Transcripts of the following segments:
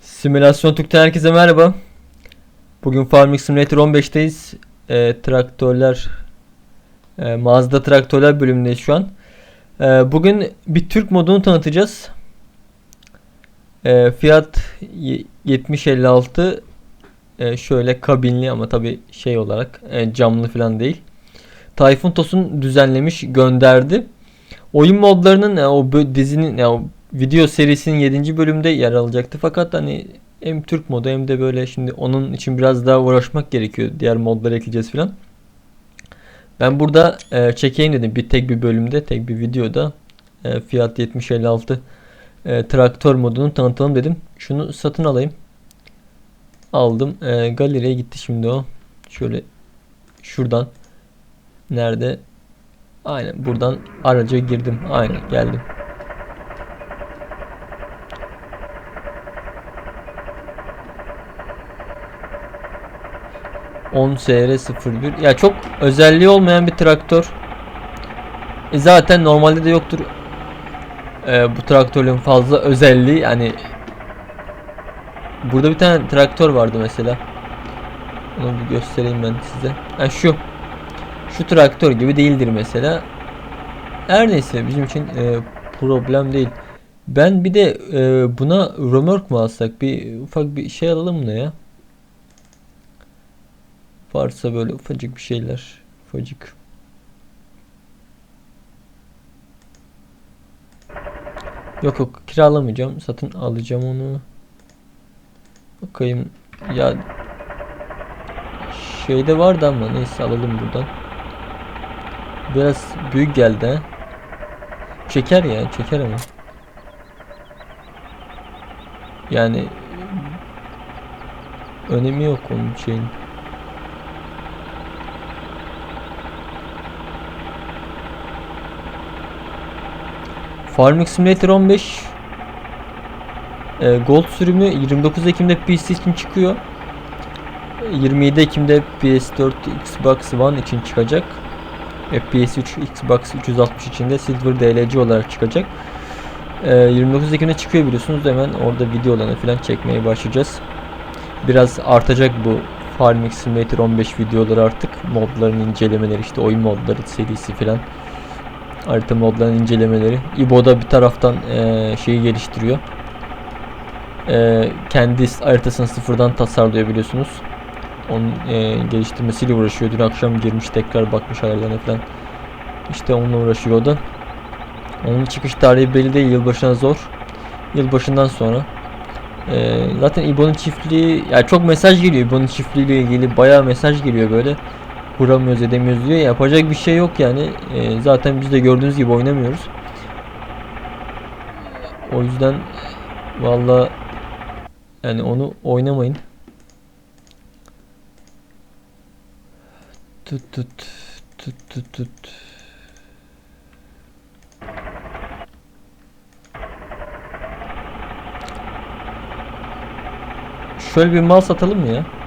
Simülasyon Türk'ten herkese merhaba. Bugün Farming Simulator 15'teyiz. Ee, traktörler, e, Mazda traktörler bölümündeyiz şu an. Ee, bugün bir Türk modunu tanıtacağız. Fiat y- 7056 e, şöyle kabinli ama tabi şey olarak e, camlı falan değil. Tayfun Tosun düzenlemiş gönderdi. Oyun modlarının e, o dizinin ya o video serisinin 7. bölümde yer alacaktı. Fakat hani hem Türk modu hem de böyle şimdi onun için biraz daha uğraşmak gerekiyor. Diğer modları ekleyeceğiz falan. Ben burada e, çekeyim dedim bir tek bir bölümde, tek bir videoda e, Fiat 7056 e, traktör modunu tanıtalım dedim. Şunu satın alayım. Aldım. E, galeriye gitti şimdi o. Şöyle şuradan. Nerede? Aynen buradan araca girdim. Aynen geldim. ...10 SR01... Ya çok özelliği olmayan bir traktör. E zaten normalde de yoktur. e, bu traktörün fazla özelliği yani... Burada bir tane traktör vardı mesela. Onu bir göstereyim ben size. Ha şu. Şu traktör gibi değildir mesela. Her neyse bizim için e, problem değil. Ben bir de e, buna römork mu alsak? Bir ufak bir şey alalım mı ya? Varsa böyle ufacık bir şeyler. Ufacık. Yok yok kiralamayacağım. Satın alacağım onu. Bakayım. Ya şeyde vardı ama neyse alalım buradan. Biraz büyük geldi ha. Çeker ya çeker ama. Yani önemi yok onun şeyin. Farming Simulator 15 e, Gold sürümü 29 Ekim'de PC için çıkıyor. E, 27 Ekim'de PS4 Xbox One için çıkacak. PS3 Xbox 360 için de Silver DLC olarak çıkacak. E, 29 Ekim'de çıkıyor biliyorsunuz. Hemen orada videolarını falan çekmeye başlayacağız. Biraz artacak bu Farming Simulator 15 videoları artık. Modların incelemeleri işte oyun modları serisi falan. Harita modlarının incelemeleri. İbo'da bir taraftan eee, şeyi geliştiriyor. Eee, kendi haritasını sıfırdan tasarlıyor biliyorsunuz. Onun eee, geliştirmesiyle uğraşıyor. Dün akşam girmiş tekrar bakmış ayarlarına falan. İşte onunla uğraşıyor o da. Onun çıkış tarihi belli değil. Yılbaşına zor. Yılbaşından sonra. Eee, zaten İbo'nun çiftliği yani çok mesaj geliyor İbo'nun çiftliğiyle ilgili bayağı mesaj geliyor böyle kuramıyoruz edemiyoruz diyor. Yapacak bir şey yok yani. Ee, zaten biz de gördüğünüz gibi oynamıyoruz. O yüzden valla yani onu oynamayın. Tut tut tut tut tut. Şöyle bir mal satalım mı ya?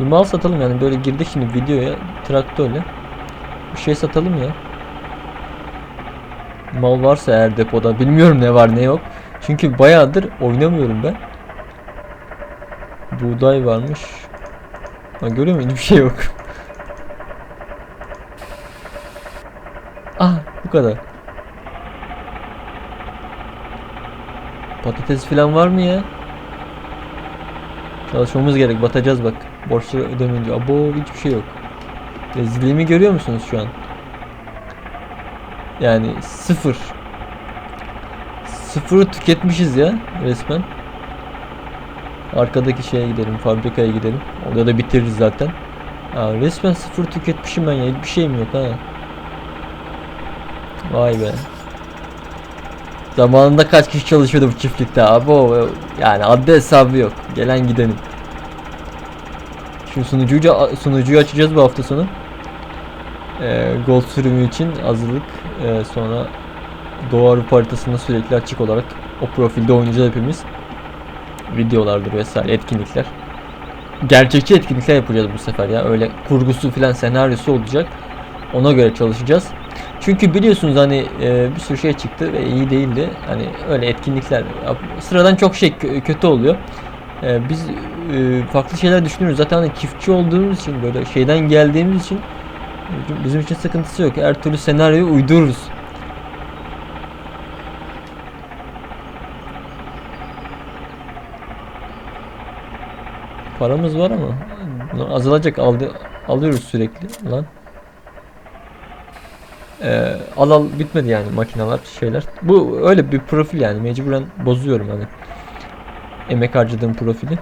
Bir mal satalım yani böyle girdik şimdi videoya traktörle. Bir şey satalım ya. Mal varsa eğer depoda bilmiyorum ne var ne yok. Çünkü bayağıdır oynamıyorum ben. Buğday varmış. Ha, görüyor musun? Hiçbir şey yok. ah bu kadar. Patates falan var mı ya? Çalışmamız gerek. Batacağız bak. Borçları ödemeyince. Abo hiçbir şey yok. Rezilliğimi görüyor musunuz şu an? Yani sıfır. Sıfırı tüketmişiz ya resmen. Arkadaki şeye gidelim. Fabrikaya gidelim. Orada da bitiririz zaten. Ya resmen sıfır tüketmişim ben ya. Hiçbir şeyim yok ha. Vay be. Zamanında kaç kişi çalışıyordu bu çiftlikte abo yani adlı hesabı yok. Gelen gidenin. Şu sunucuyu, sunucuyu açacağız bu hafta sonu. Ee, Gold sürümü için hazırlık. Ee, sonra Doğu Avrupa haritasında sürekli açık olarak o profilde oynayacağız hepimiz. Videolardır vesaire etkinlikler. Gerçekçi etkinlikler yapacağız bu sefer ya. Öyle kurgusu filan senaryosu olacak. Ona göre çalışacağız. Çünkü biliyorsunuz hani e, bir sürü şey çıktı ve iyi değildi. Hani öyle etkinlikler sıradan çok şey kö- kötü oluyor. E, biz e, farklı şeyler düşünüyoruz. Zaten hani çiftçi olduğumuz için böyle şeyden geldiğimiz için bizim için sıkıntısı yok. Her türlü senaryoyu uydururuz. Paramız var ama azalacak aldı alıyoruz sürekli lan. Ee, al al bitmedi yani makineler şeyler. Bu öyle bir profil yani mecburen bozuyorum hani. Emek harcadığım profili.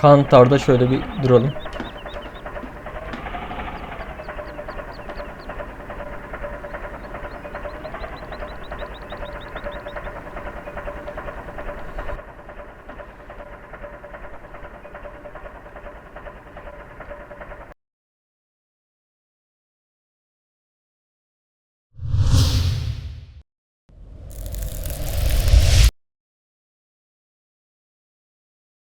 Kantar'da şöyle bir duralım.